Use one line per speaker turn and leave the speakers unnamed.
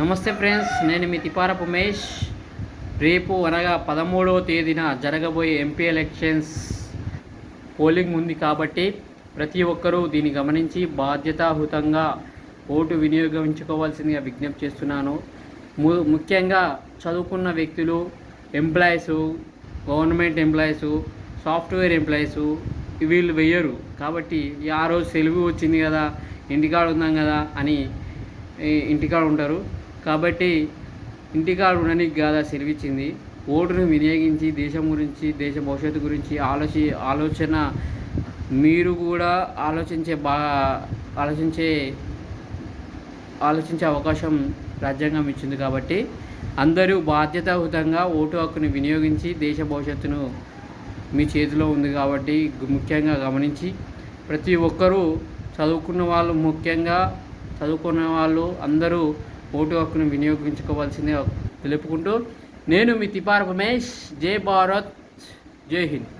నమస్తే ఫ్రెండ్స్ నేను మీ తిపారపు ఉమేష్. రేపు అనగా పదమూడవ తేదీన జరగబోయే ఎంపీ ఎలక్షన్స్ పోలింగ్ ఉంది కాబట్టి ప్రతి ఒక్కరూ దీన్ని గమనించి బాధ్యతాహుతంగా ఓటు వినియోగించుకోవాల్సిందిగా విజ్ఞప్తి చేస్తున్నాను. ము ముఖ్యంగా చదువుకున్న వ్యక్తులు employees government employees software employees వీళ్ళు వెయ్యరు. కాబట్టి ఆ రోజు సెలవు వచ్చింది కదా ఇంటికాడ ఉందాం కదా అని ఇంటికాడు ఇంటికాడ ఉంటారు. కాబట్టి ఇంటికాడ ఉండడానికి కాదా సెలవిచ్చింది ఓటును వినియోగించి దేశం గురించి దేశ భవిష్యత్తు గురించి ఆలోచి ఆలోచన మీరు కూడా ఆలోచించే బా ఆలోచించే ఆలోచించే అవకాశం రాజ్యాంగం ఇచ్చింది కాబట్టి అందరూ బాధ్యతాయుతంగా ఓటు హక్కుని వినియోగించి దేశ భవిష్యత్తును మీ చేతిలో ఉంది కాబట్టి ముఖ్యంగా గమనించి ప్రతి ఒక్కరూ చదువుకున్న వాళ్ళు ముఖ్యంగా చదువుకున్న వాళ్ళు అందరూ ఓటు హక్కును వినియోగించుకోవాల్సిందే తెలుపుకుంటూ నేను మీ తిపార్ రమేష్. జై భారత్. జై హింద్.